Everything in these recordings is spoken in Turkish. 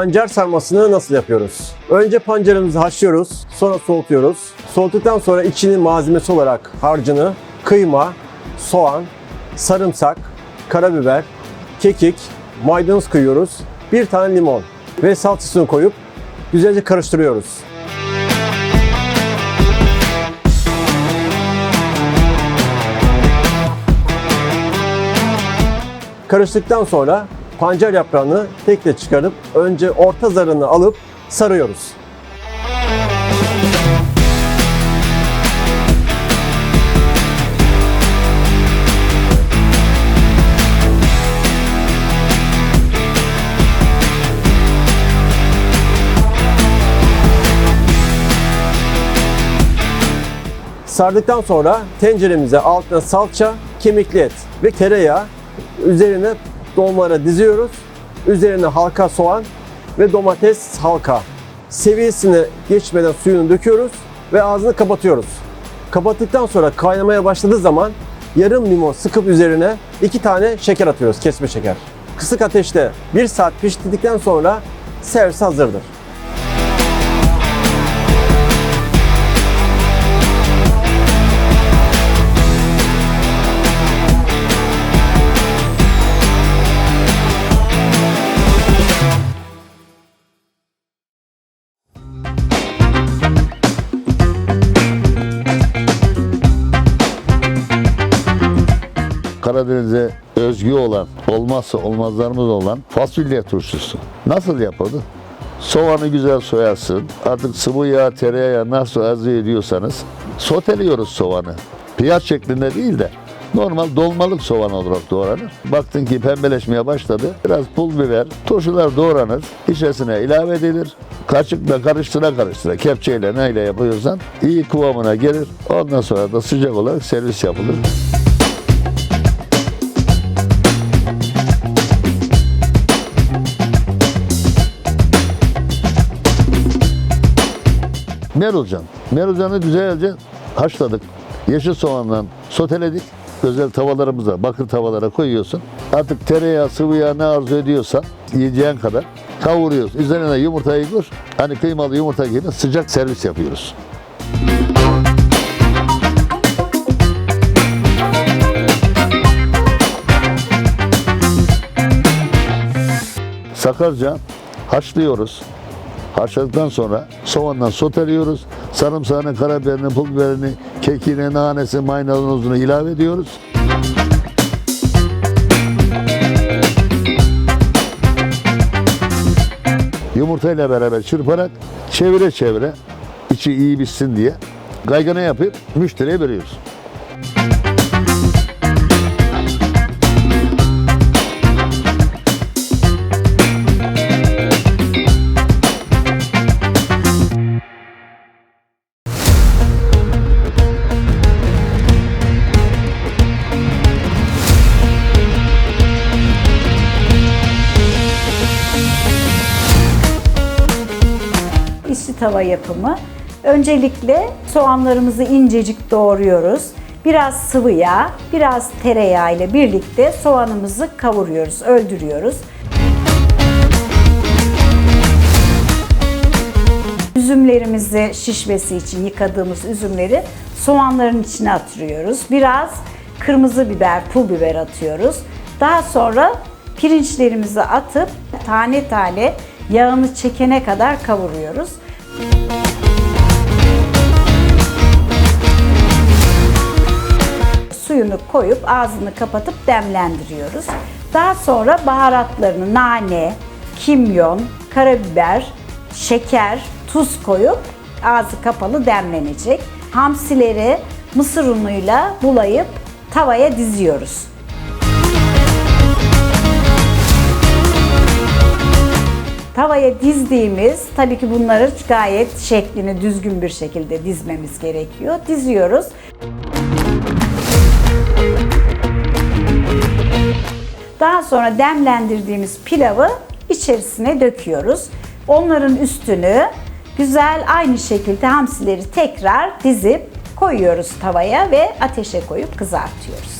pancar sarmasını nasıl yapıyoruz? Önce pancarımızı haşlıyoruz, sonra soğutuyoruz. Soğuttuktan sonra içinin malzemesi olarak harcını, kıyma, soğan, sarımsak, karabiber, kekik, maydanoz koyuyoruz. Bir tane limon ve salçasını koyup güzelce karıştırıyoruz. Karıştıktan sonra pancar yaprağını tek çıkarıp önce orta zarını alıp sarıyoruz. Sardıktan sonra tenceremize altına salça, kemikli et ve tereyağı üzerine dolmaları diziyoruz. Üzerine halka soğan ve domates halka. Seviyesine geçmeden suyunu döküyoruz ve ağzını kapatıyoruz. Kapattıktan sonra kaynamaya başladığı zaman yarım limon sıkıp üzerine iki tane şeker atıyoruz, kesme şeker. Kısık ateşte 1 saat pişirdikten sonra servis hazırdır. Karadeniz'e özgü olan, olmazsa olmazlarımız olan fasulye turşusu. Nasıl yapılır? Soğanı güzel soyarsın. Artık sıvı yağ, tereyağı nasıl arzu ediyorsanız soteliyoruz soğanı. Piyaz şeklinde değil de normal dolmalık soğan olarak doğranır. Baktın ki pembeleşmeye başladı. Biraz pul biber, turşular doğranır. İçerisine ilave edilir. Kaşıkla karıştıra karıştıra, kepçeyle neyle yapıyorsan iyi kıvamına gelir. Ondan sonra da sıcak olarak servis yapılır. Merulcan. Merulcan'ı güzelce haşladık. Yeşil soğanla soteledik. Özel tavalarımıza, bakır tavalara koyuyorsun. Artık tereyağı, sıvı yağ ne arzu ediyorsan yiyeceğin kadar kavuruyoruz. Üzerine yumurtayı kur. Hani kıymalı yumurta gibi sıcak servis yapıyoruz. Sakarca haşlıyoruz. Haşladıktan sonra soğandan soteliyoruz. Sarımsağını, karabiberini, pul biberini, kekiğini, nanesi, maydanozunu ilave ediyoruz. Yumurtayla beraber çırparak çevire çevire içi iyi pişsin diye kaygana yapıp müşteriye veriyoruz. Tava yapımı. Öncelikle soğanlarımızı incecik doğruyoruz. Biraz sıvı yağ, biraz tereyağı ile birlikte soğanımızı kavuruyoruz, öldürüyoruz. Üzümlerimizi şişmesi için yıkadığımız üzümleri soğanların içine atıyoruz. Biraz kırmızı biber, pul biber atıyoruz. Daha sonra pirinçlerimizi atıp tane tane yağını çekene kadar kavuruyoruz. Suyunu koyup ağzını kapatıp demlendiriyoruz. Daha sonra baharatlarını nane, kimyon, karabiber, şeker, tuz koyup ağzı kapalı demlenecek. Hamsileri mısır unuyla bulayıp tavaya diziyoruz. Tavaya dizdiğimiz, tabii ki bunları gayet şeklini düzgün bir şekilde dizmemiz gerekiyor. Diziyoruz. Daha sonra demlendirdiğimiz pilavı içerisine döküyoruz. Onların üstünü güzel aynı şekilde hamsileri tekrar dizip koyuyoruz tavaya ve ateşe koyup kızartıyoruz.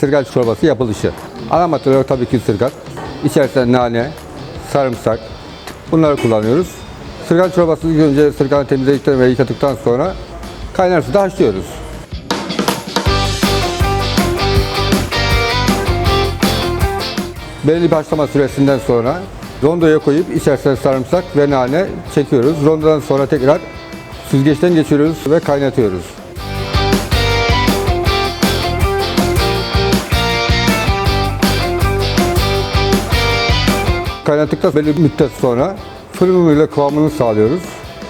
Sırgal çorbası yapılışı. Ana maddeleri tabii ki sırgal. İçerisinde nane, sarımsak bunları kullanıyoruz. Sırgal çorbası ilk önce sırgalı temizledikten ve yıkadıktan sonra kaynar suda haşlıyoruz. Belirli bir haşlama süresinden sonra rondoya koyup içerisine sarımsak ve nane çekiyoruz. Rondodan sonra tekrar süzgeçten geçiriyoruz ve kaynatıyoruz. Kaynattıktan belli bir müddet sonra fırın ile kıvamını sağlıyoruz.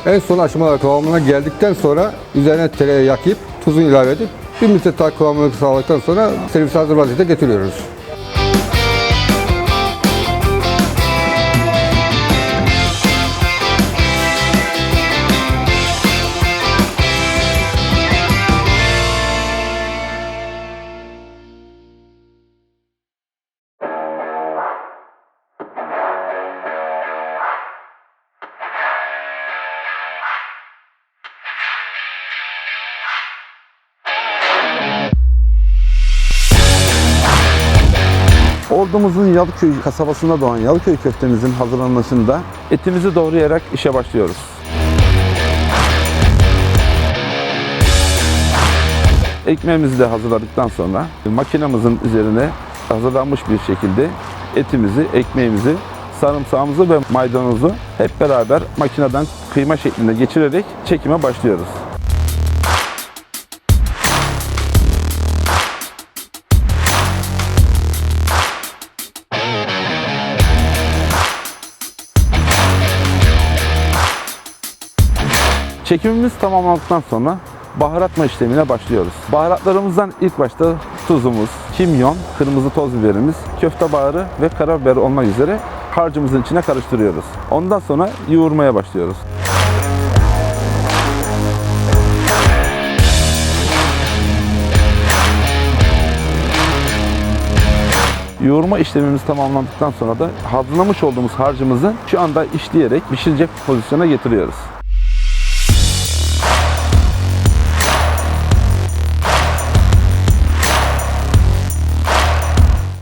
En son aşamalar kıvamına geldikten sonra üzerine tereyağı yakıp tuzunu ilave edip bir müddet daha kıvamını sağladıktan sonra servis hazır vaziyete getiriyoruz. Ordumuzun Yalıköy kasabasında doğan Yalıköy köftemizin hazırlanmasında etimizi doğrayarak işe başlıyoruz. Ekmeğimizi de hazırladıktan sonra makinamızın üzerine hazırlanmış bir şekilde etimizi, ekmeğimizi, sarımsağımızı ve maydanozu hep beraber makineden kıyma şeklinde geçirerek çekime başlıyoruz. Çekimimiz tamamlandıktan sonra baharatma işlemine başlıyoruz. Baharatlarımızdan ilk başta tuzumuz, kimyon, kırmızı toz biberimiz, köfte baharı ve karabiber olmak üzere harcımızın içine karıştırıyoruz. Ondan sonra yoğurmaya başlıyoruz. Yoğurma işlemimiz tamamlandıktan sonra da hazırlamış olduğumuz harcımızı şu anda işleyerek pişirecek pozisyona getiriyoruz.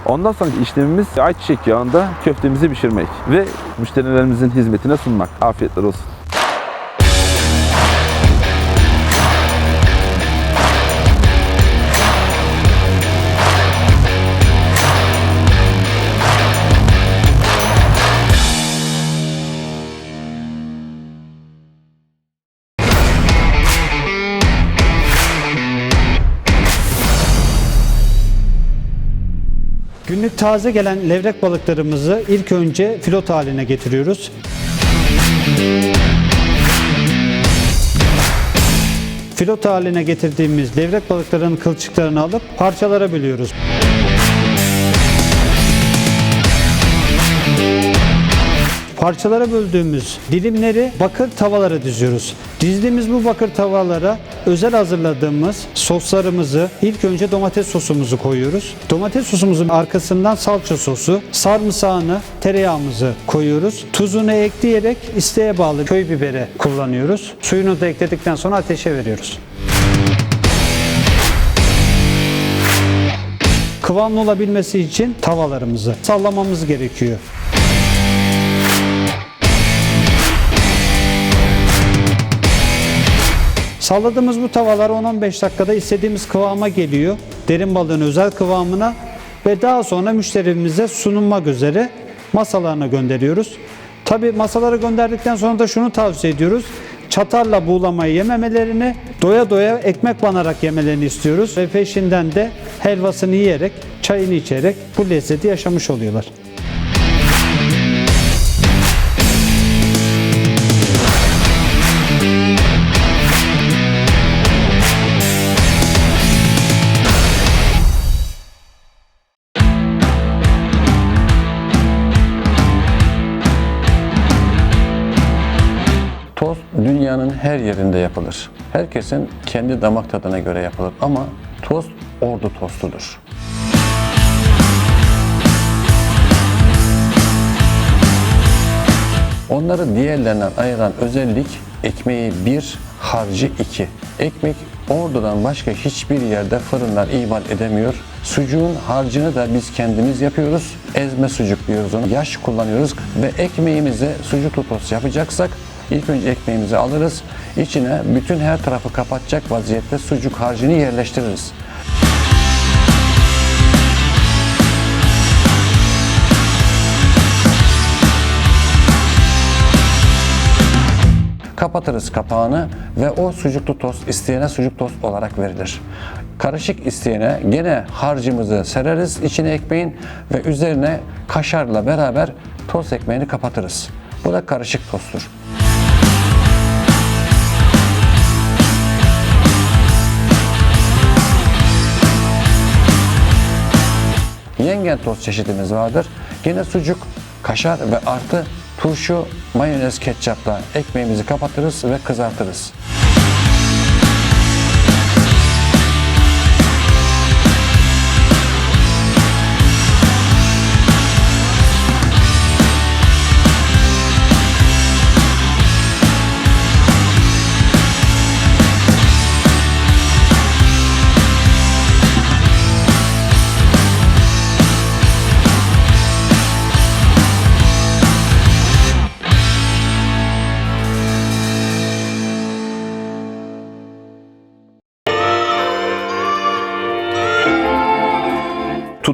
Ondan sonraki işlemimiz ayçiçek yağında köftemizi pişirmek ve müşterilerimizin hizmetine sunmak. Afiyetler olsun. Günlük taze gelen levrek balıklarımızı ilk önce filot haline getiriyoruz. Filot haline getirdiğimiz levrek balıklarının kılçıklarını alıp parçalara bölüyoruz. Parçalara böldüğümüz dilimleri bakır tavalara diziyoruz. Dizdiğimiz bu bakır tavalara özel hazırladığımız soslarımızı ilk önce domates sosumuzu koyuyoruz. Domates sosumuzun arkasından salça sosu, sarımsağını, tereyağımızı koyuyoruz. Tuzunu ekleyerek isteğe bağlı köy biberi kullanıyoruz. Suyunu da ekledikten sonra ateşe veriyoruz. Kıvamlı olabilmesi için tavalarımızı sallamamız gerekiyor. Salladığımız bu tavalar 10-15 dakikada istediğimiz kıvama geliyor. Derin balığın özel kıvamına ve daha sonra müşterimize sunulmak üzere masalarına gönderiyoruz. Tabi masalara gönderdikten sonra da şunu tavsiye ediyoruz. Çatalla buğulamayı yememelerini, doya doya ekmek banarak yemelerini istiyoruz. Ve peşinden de helvasını yiyerek, çayını içerek bu lezzeti yaşamış oluyorlar. Her yerinde yapılır. Herkesin kendi damak tadına göre yapılır ama tost ordu tostudur. Onları diğerlerinden ayıran özellik ekmeği bir, harcı iki. Ekmek Ordu'dan başka hiçbir yerde fırınlar imal edemiyor. Sucuğun harcını da biz kendimiz yapıyoruz. Ezme sucuk diyoruz onu. Yaş kullanıyoruz ve ekmeğimize sucuklu tost yapacaksak ilk önce ekmeğimizi alırız. İçine bütün her tarafı kapatacak vaziyette sucuk harcını yerleştiririz. Kapatırız kapağını ve o sucuklu tost isteyene sucuk tost olarak verilir. Karışık isteyene gene harcımızı sereriz içine ekmeğin ve üzerine kaşarla beraber tost ekmeğini kapatırız. Bu da karışık tosttur. Yengen tost çeşidimiz vardır. Yine sucuk, kaşar ve artı turşu, mayonez, ketçapla ekmeğimizi kapatırız ve kızartırız.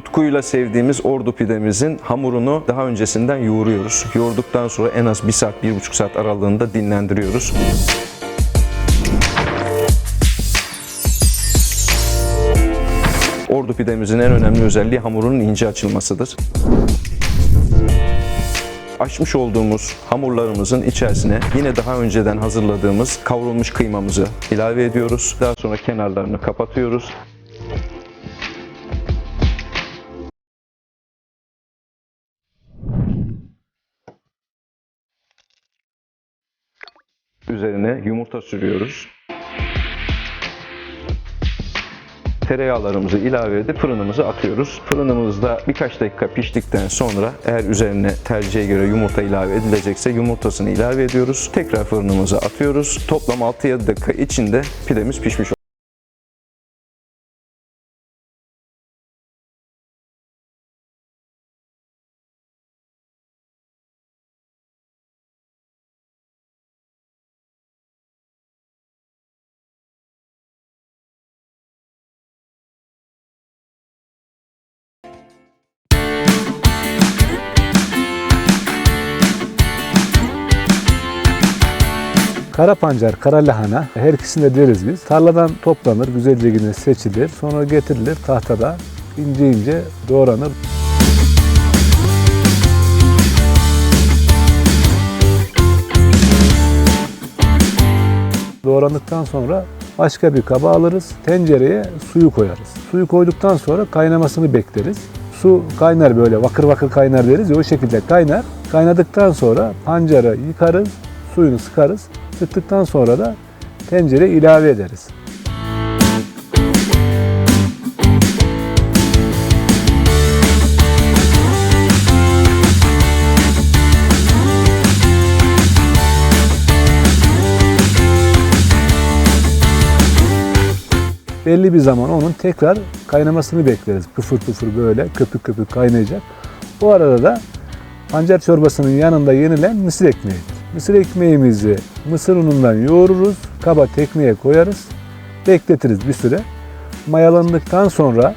Tutkuyla sevdiğimiz ordu pidemizin hamurunu daha öncesinden yoğuruyoruz. Yoğurduktan sonra en az 1 saat, 1,5 saat aralığında dinlendiriyoruz. Ordu pidemizin en önemli özelliği hamurunun ince açılmasıdır. Açmış olduğumuz hamurlarımızın içerisine yine daha önceden hazırladığımız kavrulmuş kıymamızı ilave ediyoruz. Daha sonra kenarlarını kapatıyoruz. Üzerine yumurta sürüyoruz. Tereyağlarımızı ilave edip fırınımızı atıyoruz. Fırınımızda birkaç dakika piştikten sonra eğer üzerine tercihe göre yumurta ilave edilecekse yumurtasını ilave ediyoruz. Tekrar fırınımıza atıyoruz. Toplam 6-7 dakika içinde pidemiz pişmiş Kara pancar, kara lahana her ikisini de deriz biz. Tarladan toplanır, güzelce yine seçilir. Sonra getirilir tahtada ince ince doğranır. Doğrandıktan sonra başka bir kaba alırız. Tencereye suyu koyarız. Suyu koyduktan sonra kaynamasını bekleriz. Su kaynar böyle vakır vakır kaynar deriz ya o şekilde kaynar. Kaynadıktan sonra pancarı yıkarız, suyunu sıkarız. Sıktıktan sonra da tencereye ilave ederiz. belli bir zaman onun tekrar kaynamasını bekleriz. Pıfır pıfır böyle köpük köpük kaynayacak. Bu arada da pancar çorbasının yanında yenilen mısır ekmeği. Mısır ekmeğimizi mısır unundan yoğururuz, kaba tekneye koyarız, bekletiriz bir süre. Mayalandıktan sonra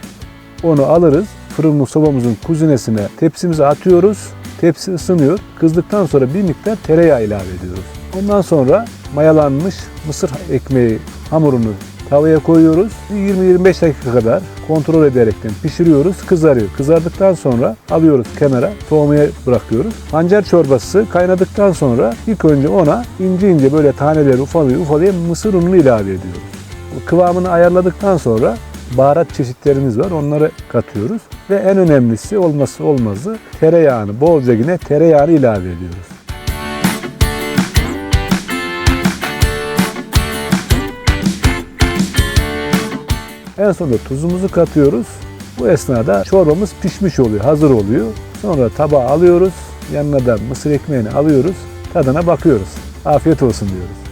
onu alırız, fırınlı sobamızın kuzinesine tepsimize atıyoruz. Tepsi ısınıyor. Kızdıktan sonra bir miktar tereyağı ilave ediyoruz. Ondan sonra mayalanmış mısır ekmeği hamurunu tavaya koyuyoruz. 20-25 dakika kadar kontrol ederekten pişiriyoruz. Kızarıyor. Kızardıktan sonra alıyoruz kenara. Soğumaya bırakıyoruz. Pancar çorbası kaynadıktan sonra ilk önce ona ince ince böyle taneleri ufalıyor ufalıyor mısır ununu ilave ediyoruz. Kıvamını ayarladıktan sonra baharat çeşitlerimiz var. Onları katıyoruz. Ve en önemlisi olması olmazı tereyağını bolca yine tereyağını ilave ediyoruz. En sonunda tuzumuzu katıyoruz. Bu esnada çorbamız pişmiş oluyor, hazır oluyor. Sonra tabağa alıyoruz. Yanına da mısır ekmeğini alıyoruz. Tadına bakıyoruz. Afiyet olsun diyoruz.